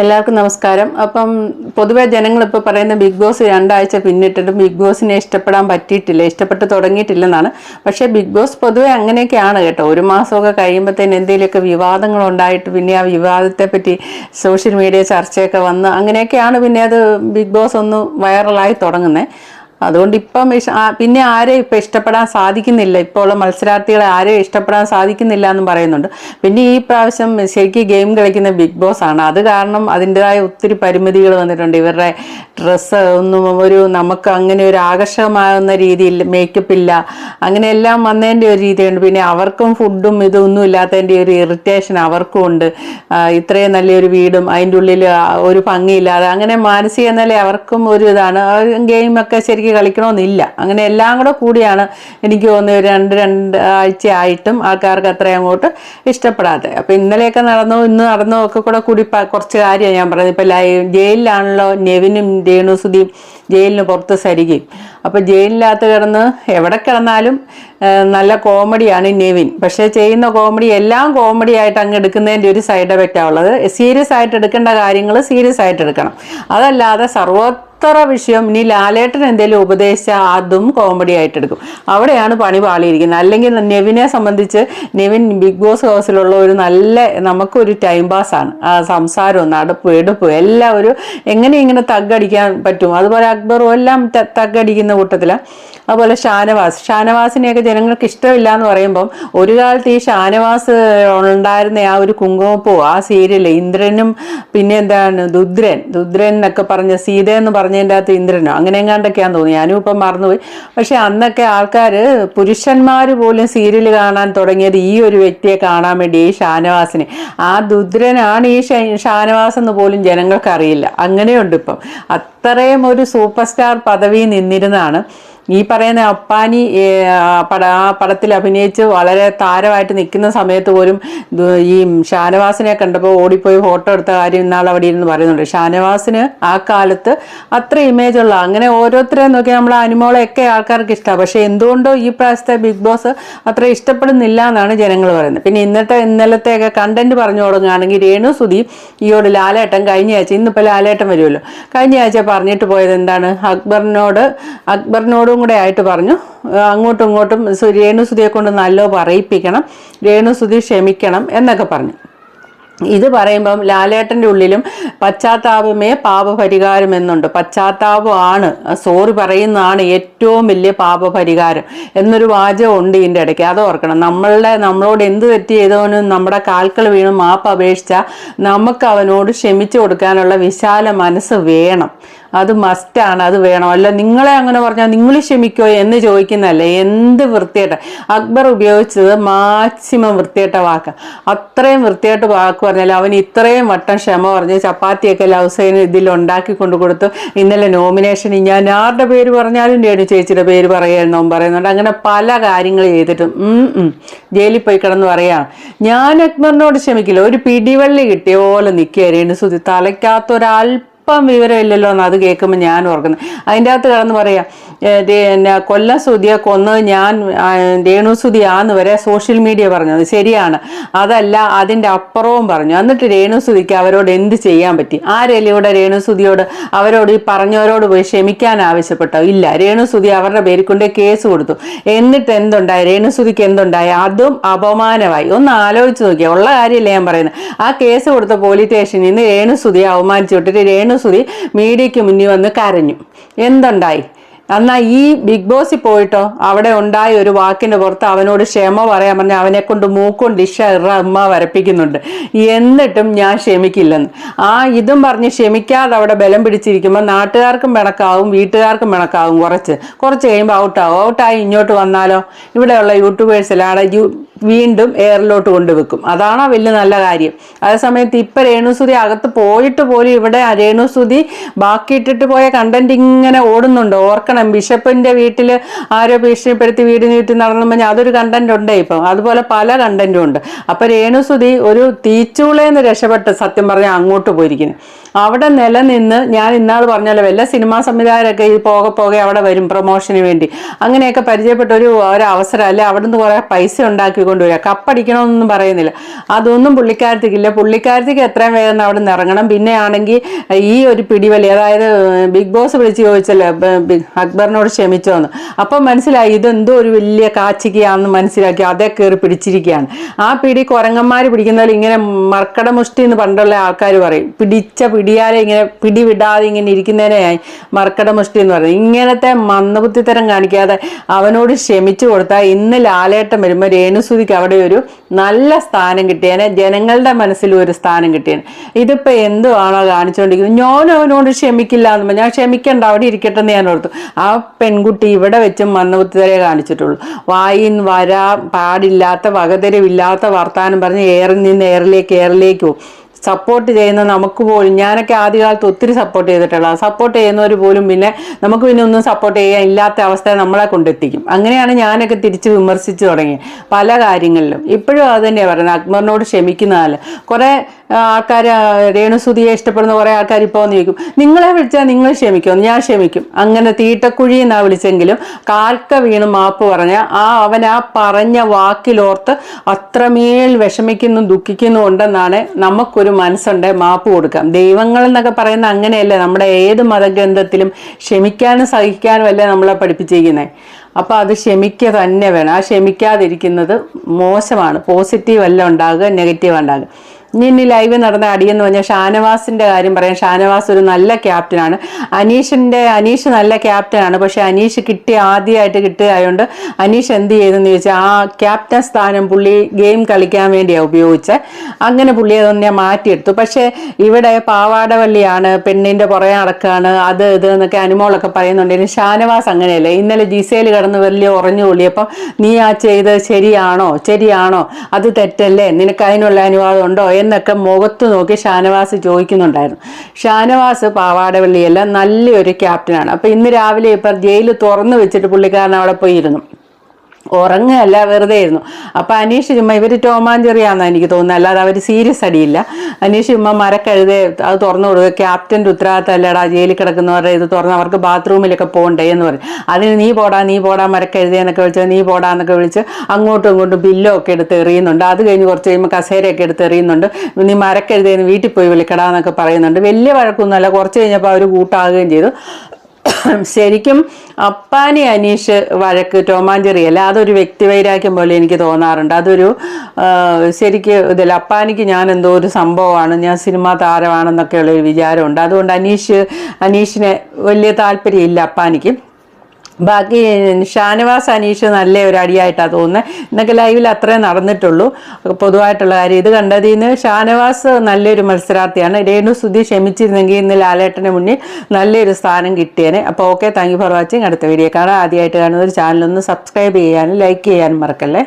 എല്ലാവർക്കും നമസ്കാരം. അപ്പം പൊതുവെ ജനങ്ങൾ ഇപ്പോൾ പറയുന്ന ബിഗ് ബോസ് രണ്ടാഴ്ച പിന്നിട്ടിട്ടും ബിഗ് ബോസിനെ ഇഷ്ടപ്പെടാൻ പറ്റിയിട്ടില്ല ഇഷ്ടപ്പെട്ട് തുടങ്ങിയിട്ടില്ലെന്നാണ്. പക്ഷേ ബിഗ് ബോസ് പൊതുവെ അങ്ങനെയൊക്കെയാണ് കേട്ടോ. ഒരു മാസമൊക്കെ കഴിയുമ്പോഴത്തേന് എന്തെങ്കിലുമൊക്കെ വിവാദങ്ങൾ ഉണ്ടായിട്ട് പിന്നെ ആ വിവാദത്തെപ്പറ്റി സോഷ്യൽ മീഡിയ ചർച്ചയൊക്കെ വന്ന് അങ്ങനെയൊക്കെയാണ് പിന്നെ അത് ബിഗ് ബോസ് ഒന്ന് വൈറലായി തുടങ്ങുന്നത് അതുകൊണ്ട് ഇപ്പം പിന്നെ ആരെയും ഇപ്പം ഇഷ്ടപ്പെടാൻ സാധിക്കുന്നില്ല? ഇപ്പോൾ ഉള്ള മത്സരാർത്ഥികളെ ആരെയും ഇഷ്ടപ്പെടാൻ സാധിക്കുന്നില്ല എന്നും പറയുന്നുണ്ട്. പിന്നെ ഈ പ്രാവശ്യം ശരിക്കും ഗെയിം കളിക്കുന്ന ബിഗ് ബോസ് ആണ്. അത് കാരണം അതിന്റെതായ ഒത്തിരി പരിമിതികൾ വന്നിട്ടുണ്ട്. ഇവരുടെ ഡ്രസ്സ് ഒന്നും ഒരു നമുക്ക് അങ്ങനെ ഒരു ആകർഷകമാകുന്ന രീതിയിൽ മേക്കപ്പ് ഇല്ല. അങ്ങനെ എല്ലാം വന്നതിന്റെ ഒരു രീതിയുണ്ട്. പിന്നെ അവർക്കും ഫുഡും ഇതൊന്നും ഇല്ലാത്തതിന്റെ ഒരു ഇറിറ്റേഷൻ അവർക്കും ഉണ്ട്. ഇത്രയും നല്ലൊരു വീടും അതിന്റെ ഉള്ളിൽ ഒരു ഭംഗിയില്ലാതെ. അങ്ങനെ മാനസിക നില അവർക്കും ഒരു ഇതാണ്. ഗെയിമൊക്കെ ശരിക്കും കളിക്കണമെന്നില്ല. അങ്ങനെ എല്ലാം കൂടെ കൂടിയാണ് എനിക്ക് തോന്നുന്നത് രണ്ട് രണ്ട് ആൾക്കാർക്ക് അത്രയും അങ്ങോട്ട് ഇഷ്ടപ്പെടാതെ അപ്പം ഇന്നലെയൊക്കെ നടന്നു ഇന്ന് നടന്നു ഒക്കെ കൂടെ കൂടി കുറച്ച് കാര്യമാണ് ഞാൻ പറയുന്നത് ഇപ്പം ലൈ ജയിലിലാണല്ലോ നെവിനും രേണുസുതിയും ജയിലിന് പുറത്ത് സരികയും അപ്പോൾ ജയിലിനകത്ത് കിടന്ന് എവിടെ കിടന്നാലും നല്ല കോമഡിയാണ് നെവിൻ. പക്ഷേ ചെയ്യുന്ന കോമഡി എല്ലാം കോമഡി ആയിട്ട് അങ്ങ് എടുക്കുന്നതിന്റെ ഒരു സൈഡ് എഫക്റ്റാണ് ഉള്ളത്. സീരിയസ് ആയിട്ട് എടുക്കേണ്ട കാര്യങ്ങൾ സീരിയസ് ആയിട്ട് എടുക്കണം. അതല്ലാതെ സർവോത്തര വിഷയം ഇനി ലാലേട്ടൻ എന്തെങ്കിലും ഉപദേശിച്ചാൽ അതും കോമഡി ആയിട്ട് എടുക്കും. അവിടെയാണ് പണി പാളിയിരിക്കുന്നത്. അല്ലെങ്കിൽ നെവിനെ സംബന്ധിച്ച് നെവിൻ ബിഗ് ബോസ് ഹൗസിലുള്ള ഒരു നല്ല നമുക്കൊരു ടൈം പാസ്സാണ് ആ സംസാരവും നടപ്പ് എടുപ്പ് എല്ലാം ഒരു എങ്ങനെ ഇങ്ങനെ തഗ്ഗടിക്കാൻ പറ്റും. അതുപോലെ അക്ബറും എല്ലാം തകടിക്കുന്ന കൂട്ടത്തിൽ. അതുപോലെ ഷാനവാസ്. ഷാനവാസിനെയൊക്കെ ജനങ്ങൾക്ക് ഇഷ്ടമില്ല എന്ന് പറയുമ്പം ഒരു കാലത്ത് ഈ ഷാനവാസ് ഉണ്ടായിരുന്ന ആ ഒരു കുങ്കുമപ്പൂ ആ സീരിയൽ ഇന്ദ്രനും പിന്നെ എന്താണ് ദുദ്രൻ ദുദ്രൻ എന്നൊക്കെ പറഞ്ഞ സീത എന്ന് പറഞ്ഞതിന്റെ അകത്ത് ഇന്ദ്രനോ? അങ്ങനെ എങ്ങാണ്ടൊക്കെയാന്ന് തോന്നി ഞാനും ഇപ്പം മറന്നുപോയി. പക്ഷെ അന്നൊക്കെ ആൾക്കാർ പുരുഷന്മാർ പോലും സീരിയൽ കാണാൻ തുടങ്ങിയത് ഈ ഒരു വ്യക്തിയെ കാണാൻ വേണ്ടി ഈ ഷാനവാസിനെ. ആ ദുദ്രനാണ് ഈ ഷാനവാസ് എന്ന് പോലും ജനങ്ങൾക്ക് അറിയില്ല അങ്ങനെയുണ്ട് ഇപ്പം. അത്രയും ഒരു സൂപ്പർ സ്റ്റാർ പദവി നിന്നിരുന്നതാണ്. ഈ പറയുന്ന അപ്പാനി പട ആ പടത്തിൽ അഭിനയിച്ച് വളരെ താരമായിട്ട് നിൽക്കുന്ന സമയത്ത് പോലും ഈ ഷാനവാസിനെ കണ്ടപ്പോൾ ഓടിപ്പോയി ഫോട്ടോ എടുത്ത കാര്യം ഇന്നാൾ അവിടെ ഇരുന്ന് പറയുന്നുണ്ട്. ഷാനവാസിന് ആ കാലത്ത് അത്ര ഇമേജ് ഉള്ള അങ്ങനെ ഓരോരുത്തരെ നോക്കി നമ്മൾ അനുമോളെയൊക്കെ ആൾക്കാർക്ക് ഇഷ്ടമാണ്. പക്ഷേ എന്തുകൊണ്ടോ ഈ പ്രാവശ്യത്തെ ബിഗ് ബോസ് അത്ര ഇഷ്ടപ്പെടുന്നില്ല എന്നാണ് ജനങ്ങൾ പറയുന്നത്. പിന്നെ ഇന്നത്തെ ഇന്നലത്തെയൊക്കെ കണ്ടന്റ് പറഞ്ഞു തുടങ്ങുകയാണെങ്കിൽ രേണു സുധി ഈയോട് ലാലേട്ടൻ കഴിഞ്ഞ ആഴ്ച ഇന്നിപ്പോൾ ലാലേട്ടൻ വരുമല്ലോ. കഴിഞ്ഞ ആഴ്ച പറഞ്ഞിട്ട് പോയത് എന്താണ്? അക്ബറിനോട് അക്ബറിനോടും കൂടെ ആയിട്ട് പറഞ്ഞു. അങ്ങോട്ടും ഇങ്ങോട്ടും രേണുസുതിയെ രേണു കൊണ്ട് നല്ലോ പറയിപ്പിക്കണം രേണുസുതി ക്ഷമിക്കണം എന്നൊക്കെ പറഞ്ഞു. ഇത് പറയുമ്പം ലാലേട്ടന്റെ ഉള്ളിലും പശ്ചാത്താപമേ പാപപരിഹാരം എന്നുണ്ട്. പശ്ചാത്താപമാണ് സോറി പറയുന്നതാണ് ഏറ്റവും വലിയ പാപപരിഹാരം എന്നൊരു വാചകം ഉണ്ട് ഇതിന്റെ ഇടയ്ക്ക്. അത് ഓർക്കണം. നമ്മളുടെ നമ്മളോട് എന്ത് തെറ്റ് ചെയ്തവനും നമ്മുടെ കാൽക്കൾ വീണ് മാപ്പ് അപേക്ഷിച്ചാൽ നമുക്ക് അവനോട് ക്ഷമിച്ചു കൊടുക്കാനുള്ള വിശാല മനസ്സ് വേണം. അത് മസ്റ്റാണ് അത് വേണം. അല്ല നിങ്ങളെ അങ്ങനെ പറഞ്ഞാൽ നിങ്ങൾ ക്ഷമിക്കോ എന്ന് ചോദിക്കുന്നതല്ല എന്ത് വൃത്തിയായിട്ട് അക്ബർ ഉപയോഗിച്ചത് മാക്സിമം വൃത്തിയായിട്ട വാക്ക്. അത്രയും വൃത്തിയായിട്ട് വാക്ക് പറഞ്ഞാൽ അവൻ ഇത്രയും വട്ടം ക്ഷമ പറഞ്ഞ് ചപ്പാത്തിയൊക്കെ ലവ്സൈന് ഇതിൽ ഉണ്ടാക്കി കൊണ്ടു കൊടുത്തു. ഇന്നലെ നോമിനേഷൻ ഞാൻ ആരുടെ പേര് പറഞ്ഞാലും രേണു ചേച്ചിയുടെ പേര് പറയുമെന്നും പറയുന്നുണ്ട്. അങ്ങനെ പല കാര്യങ്ങൾ ചെയ്തിട്ടും. ജയിലിൽ പോയി കിടന്ന് പറയാം ഞാൻ അക്ബറിനോട് ക്ഷമിക്കില്ല ഒരു പിടിവള്ളി കിട്ടിയ പോലെ നിൽക്കുക രേണു സുധി ഇപ്പം വിവരമില്ലല്ലോ എന്ന് അത് കേൾക്കുമ്പോൾ ഞാൻ ഓർക്കുന്നത് അതിന്റെ അകത്ത് കിടന്ന് പറയാം പിന്നെ കൊല്ലം സുതിയെ കൊന്നത് ഞാൻ രേണു സുതിയാന്ന് വരെ സോഷ്യൽ മീഡിയ പറഞ്ഞത് ശരിയാണ്. അതല്ല അതിന്റെ അപ്പുറവും പറഞ്ഞു. എന്നിട്ട് രേണു സുതിക്ക് അവരോട് എന്ത് ചെയ്യാൻ പറ്റി? ആരെങ്കിലും ഇവിടെ രേണു സുതിയോട് അവരോട് ഈ പറഞ്ഞവരോട് പോയി ക്ഷമിക്കാൻ ആവശ്യപ്പെട്ടോ? ഇല്ല. രേണു സുതി അവരുടെ പേരിൽ കൊണ്ടേ കേസ് കൊടുത്തു. എന്നിട്ട് എന്തുണ്ടായി? രേണു സുതിക്ക് എന്തുണ്ടായി? അതും അപമാനമായി. ഒന്ന് ആലോചിച്ച് നോക്കിയാൽ ഉള്ള കാര്യമല്ല ഞാൻ പറയുന്നത് ആ കേസ് കൊടുത്ത പോലീസ് സ്റ്റേഷനിൽ നിന്ന് രേണു സുതിയെ അവമാനിച്ചു വിട്ടിട്ട് രേണു സുതി മീഡിയയ്ക്ക് മുന്നിൽ വന്ന് കരഞ്ഞു. എന്തുണ്ടായി? എന്നാൽ ഈ ബിഗ് ബോസിൽ പോയിട്ടോ? അവിടെ ഉണ്ടായ ഒരു വാക്കിന്റെ പുറത്ത് അവനോട് ക്ഷമ പറയാൻ പറഞ്ഞ അവനെ കൊണ്ട് മൂക്കും ഡിഷ ഇറ അമ്മ വരപ്പിക്കുന്നുണ്ട്. എന്നിട്ടും ഞാൻ ക്ഷമിക്കില്ലെന്ന്. ആ ഇതും പറഞ്ഞ് ക്ഷമിക്കാതെ അവിടെ ബലം പിടിച്ചിരിക്കുമ്പോൾ നാട്ടുകാർക്കും പിണക്കാവും വീട്ടുകാർക്കും പിണക്കാവും കുറച്ച്. കുറച്ച് കഴിയുമ്പോൾ ഔട്ടാവും. ഔട്ടായി ഇങ്ങോട്ട് വന്നാലോ? ഇവിടെയുള്ള യൂട്യൂബേഴ്സിലാണ് വീണ്ടും എയറിലോട്ട് കൊണ്ടുവെക്കും. അതാണ് വലിയ നല്ല കാര്യം. അതേസമയത്ത് ഇപ്പം രേണുസുതി അകത്ത് പോയിട്ട് പോലും ഇവിടെ രേണുസുതി ബാക്കി ഇട്ടിട്ട് പോയ കണ്ടന്റ് ഇങ്ങനെ ഓടുന്നുണ്ട്. ഓർക്കണം ബിഷപ്പിന്റെ വീട്ടിൽ ആരോ ഭീഷണിപ്പെടുത്തി വീടിന് ചുറ്റും നടന്നു പറഞ്ഞാൽ അതൊരു കണ്ടന്റ് ഉണ്ട് ഇപ്പം. അതുപോലെ പല കണ്ടന്റും ഉണ്ട്. അപ്പൊ രേണുസുതി ഒരു തീച്ചൂളേന്ന് രക്ഷപ്പെട്ട് സത്യം പറഞ്ഞാൽ അങ്ങോട്ട് പോയിരിക്കുന്നു. അവിടെ നിലനിന്ന് ഞാൻ ഇന്നാൾ പറഞ്ഞല്ലോ വല്ല സിനിമാ സംവിധായകരൊക്കെ ഈ പോകെ പോകെ അവിടെ വരും പ്രൊമോഷന് വേണ്ടി. അങ്ങനെയൊക്കെ പരിചയപ്പെട്ട ഒരു ഒരവസരം അല്ലെ അവിടെ നിന്ന് കുറേ പൈസ ഉണ്ടാക്കിക്കൊണ്ട് കൊണ്ടുവരിക. വരിക കപ്പടിക്കണമെന്നൊന്നും പറയുന്നില്ല. അതൊന്നും പുള്ളിക്കാരത്തിക്കില്ല പുള്ളിക്കാരത്തിക്ക് എത്രയും വേഗം അവിടെ നിന്ന് ഇറങ്ങണം. പിന്നെ ആണെങ്കിൽ ഈ ഒരു പിടിവലി അതായത് ബിഗ് ബോസ് വിളിച്ച് ചോദിച്ചല്ലോ അക്ബറിനോട് ക്ഷമിച്ചോന്ന്. അപ്പം മനസ്സിലായി ഇതെന്തോ ഒരു വലിയ കാച്ചിക്കയാണെന്ന് മനസ്സിലാക്കി അതേ കയറി പിടിച്ചിരിക്കുകയാണ്. ആ പിടി കുരങ്ങന്മാർ പിടിക്കുന്നതിൽ ഇങ്ങനെ മർക്കട മുഷ്ടി എന്ന് പണ്ടുള്ള ആൾക്കാർ പറയും. പിടിച്ച പിടിയാലെ ഇങ്ങനെ പിടിവിടാതെ ഇങ്ങനെ ഇരിക്കുന്നതിനെ മർക്കട മുഷ്ടി എന്ന് പറയുന്നത്. ഇങ്ങനത്തെ മന്ദബുദ്ധിത്തരം കാണിക്കാതെ അവനോട് ക്ഷമിച്ചു കൊടുത്താൽ ഇന്ന് ലാലേട്ടം വരുമ്പോൾ രേണുസുതിക്ക് അവിടെ ഒരു നല്ല സ്ഥാനം കിട്ടിയേനെ ജനങ്ങളുടെ മനസ്സിൽ ഒരു സ്ഥാനം കിട്ടിയേനെ ഇതിപ്പോൾ എന്തുവാണോ കാണിച്ചുകൊണ്ടിരിക്കുന്നത്. ഞാൻ അവനോട് ക്ഷമിക്കില്ല എന്ന് പറഞ്ഞാൽ ക്ഷമിക്കണ്ട അവിടെ ഇരിക്കട്ടെ എന്ന് ഞാൻ ഓർത്തു. ആ പെൺകുട്ടി ഇവിടെ വെച്ചും മന്ദബുദ്ധിതരെ കാണിച്ചിട്ടുള്ളൂ. വായിൻ വരാ പാടില്ലാത്ത വകതരവില്ലാത്ത വർത്താനം പറഞ്ഞ് ഏറിൽ നിന്ന് ഏറിലേക്ക് ഏറിലേക്ക് പോകും സപ്പോർട്ട് ചെയ്യുന്ന നമുക്ക് പോലും ഞാനൊക്കെ ആദ്യകാലത്ത് ഒത്തിരി സപ്പോർട്ട് ചെയ്തിട്ടുള്ള സപ്പോർട്ട് ചെയ്യുന്നവർ പോലും പിന്നെ നമുക്ക് പിന്നെ ഒന്നും സപ്പോർട്ട് ചെയ്യാൻ ഇല്ലാത്ത അവസ്ഥ നമ്മളെ കൊണ്ടെത്തിക്കും. അങ്ങനെയാണ് ഞാനൊക്കെ തിരിച്ച് വിമർശിച്ചു തുടങ്ങി പല കാര്യങ്ങളിലും. ഇപ്പോഴും അത് തന്നെയാണ് പറയുന്നത്. അക്ബറിനോട് ക്ഷമിക്കുന്നതല്ല കുറേ ആൾക്കാർ രേണുസുതിയെ ഇഷ്ടപ്പെടുന്ന കുറേ ആൾക്കാർ ഇപ്പോൾ വന്ന് ചോദിക്കും നിങ്ങളെ വിളിച്ചാൽ നിങ്ങൾ ക്ഷമിക്കും ഞാൻ ക്ഷമിക്കും. അങ്ങനെ തീട്ടക്കുഴി എന്നാ വിളിച്ചെങ്കിലും കാൽക്ക വീണ് മാപ്പ് പറഞ്ഞ ആ അവൻ ആ പറഞ്ഞ വാക്കിലോർത്ത് അത്രമേൽ വിഷമിക്കുന്നു ദുഃഖിക്കുന്നു ഉണ്ടെന്നാണ് നമുക്കൊരു മനസ്സുണ്ട് മാപ്പ് കൊടുക്കാം ദൈവങ്ങൾ എന്നൊക്കെ പറയുന്ന അങ്ങനെയല്ലേ നമ്മുടെ ഏത് മതഗ്രന്ഥത്തിലും ക്ഷമിക്കാനും സഹിക്കാനും അല്ലേ നമ്മളെ പഠിപ്പിച്ചിരിക്കുന്നത് അപ്പോൾ അത് ക്ഷമിക്കുക തന്നെ വേണം. ആ ക്ഷമിക്കാതിരിക്കുന്നത് മോശമാണ്. പോസിറ്റീവ് അല്ല ഉണ്ടാകുക നെഗറ്റീവ് ഉണ്ടാകുക. ഇനി ലൈവ് നടന്ന അടിയെന്ന് പറഞ്ഞാൽ ഷാനവാസിന്റെ കാര്യം പറയാം. ഷാനവാസ് ഒരു നല്ല ക്യാപ്റ്റനാണ് അനീഷിന്റെ അനീഷ് നല്ല ക്യാപ്റ്റനാണ് പക്ഷെ അനീഷ് കിട്ടിയ ആദ്യമായിട്ട് കിട്ടിയതായതുകൊണ്ട് അനീഷ് എന്ത് ചെയ്തെന്ന് ചോദിച്ചാൽ ആ ക്യാപ്റ്റൻ സ്ഥാനം പുള്ളി ഗെയിം കളിക്കാൻ വേണ്ടിയാണ് ഉപയോഗിച്ചത് അങ്ങനെ പുള്ളി അതൊന്നെ മാറ്റിയെടുത്തു. പക്ഷേ ഇവിടെ പാവാടവള്ളിയാണ് പെണ്ണിന്റെ പുറകെ അടക്കാണ് അത് ഇത് എന്നൊക്കെ അനുമോളൊക്കെ പറയുന്നുണ്ടെങ്കിലും ഷാനവാസ് അങ്ങനെയല്ലേ. ഇന്നലെ ജിസയിൽ കടന്ന് വലിയ ഉറഞ്ഞു കൊള്ളിയപ്പം നീ ആ ചെയ്ത് ശരിയാണോ? ശരിയാണോ? അത് തെറ്റല്ലേ? നിനക്ക് അതിനുള്ള അനുവാദം ഉണ്ടോ? എന്നൊക്കെ മുഖത്ത് നോക്കി ഷാനവാസ് ചോദിക്കുന്നുണ്ടായിരുന്നു. ഷാനവാസ് പാവാടവള്ളിയല്ല നല്ലൊരു ക്യാപ്റ്റനാണ്. അപ്പോൾ ഇന്ന് രാവിലെ ഇപ്പം ജയിൽ തുറന്നു വെച്ചിട്ട് പുള്ളിക്കാരൻ അവിടെ പോയിരുന്നു. ഉറങ്ങുകയല്ല വെറുതെ ആയിരുന്നു അപ്പോൾ അനീഷ് ചുമ്മാ ഇവർ ടോമാഞ്ചെറിയാന്നാണ് എനിക്ക് തോന്നുന്നത് അല്ലാതെ അവർ സീരിയസ് അടിയില്ല. അനീഷ് ചുമ്മാ മരക്കഴുതേ അത് തുറന്നു കൊടുക്കുക. ക്യാപ്റ്റന്റെ ഉത്തരവാദിത്തമല്ലടാ ജയിലിൽ കിടക്കുന്നവരുടെ ഇത് തുറന്ന് അവർക്ക് ബാത്റൂമിലൊക്കെ പോകണ്ടേ എന്ന് പറയും. അതിന് നീ പോടാ നീ പോടാ മരക്കഴുതേ എന്നൊക്കെ വിളിച്ച് നീ പോടാ എന്നൊക്കെ വിളിച്ച് അങ്ങോട്ടും ഇങ്ങോട്ടും ബില്ലോ ഒക്കെ എടുത്ത് എറിയുന്നുണ്ട്. അത് കഴിഞ്ഞ് കുറച്ച് കഴിയുമ്പോൾ കസേരയൊക്കെ എടുത്ത് എറിയുന്നുണ്ട്. നീ മരക്കഴുതേന്ന് വീട്ടിൽ പോയി വിളിക്കടാ എന്നൊക്കെ പറയുന്നുണ്ട്. വലിയ വഴക്കൊന്നുമല്ല. കുറച്ച് കഴിഞ്ഞപ്പോൾ അവർ കൂട്ടാകുകയും ചെയ്തു. ശരിക്കും അപ്പാനി അനീഷ് വഴക്ക് ടോമാഞ്ചെറി അല്ല? അതൊരു വ്യക്തിവൈരാഗ്യം പോലെ എനിക്ക് തോന്നാറുണ്ട്. അതൊരു ശരിക്ക് ഇതിൽ അപ്പാനിക്ക് ഞാൻ എന്തോ ഒരു സംഭവമാണ് ഞാൻ സിനിമാ താരമാണെന്നൊക്കെയുള്ള ഒരു വിചാരമുണ്ട്. അതുകൊണ്ട് അനീഷ് അനീഷിനെ വലിയ താല്പര്യമില്ല അപ്പാനിക്ക്. ബാക്കി ഷാനവാസ് അനീഷ് നല്ല ഒരു അടിയായിട്ടാണ് തോന്നുന്നത് ഇന്നൊക്കെ ലൈവിൽ അത്രേ നടന്നിട്ടുള്ളൂ. പൊതുവായിട്ടുള്ള കാര്യം ഇത് കണ്ടതിൽ നിന്ന് ഷാനവാസ് നല്ലൊരു മത്സരാർത്ഥിയാണ്. രേണു സുധി ക്ഷമിച്ചിരുന്നെങ്കിൽ ഇന്ന് ലാലേട്ടന് മുന്നിൽ നല്ലൊരു സ്ഥാനം കിട്ടിയേനെ. അപ്പോൾ okay thank you for watching അടുത്ത വീഡിയോ കാണാം. ആദ്യമായിട്ട് കാണുന്ന ഒരു ചാനലൊന്ന് സബ്സ്ക്രൈബ് ചെയ്യാനും ലൈക്ക് ചെയ്യാനും മറക്കല്ലേ?